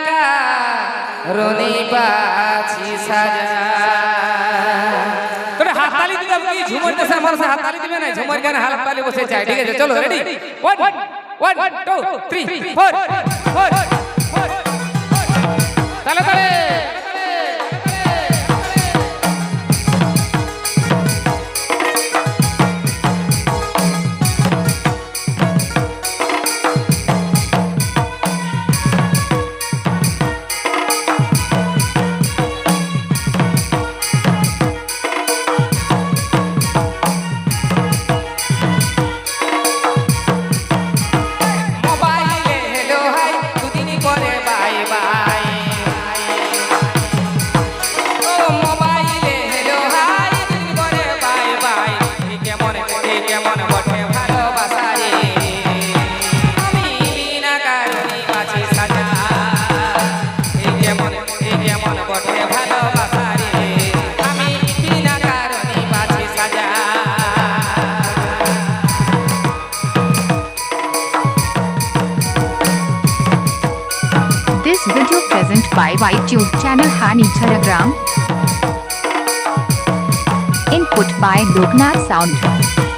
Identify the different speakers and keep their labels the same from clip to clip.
Speaker 1: বিনা কারণে পাছি সাজা। তোরে হাততালি দিতে হবে কি দিবে না? ঝুমর গানে হাততালি বসে যায়। ঠিক আছে, চলো ready one one two three four four তালে তালে।
Speaker 2: By YouTube channel Hani Charagram. Input by Loknath Sound.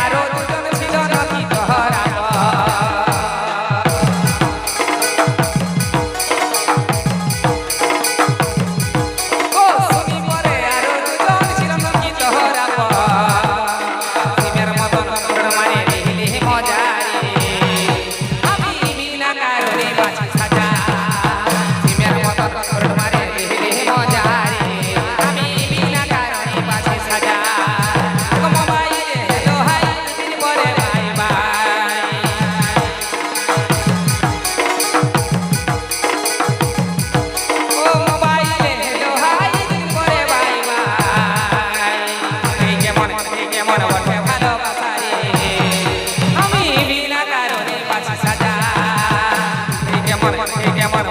Speaker 1: Garoto, yo me আমার হে আমার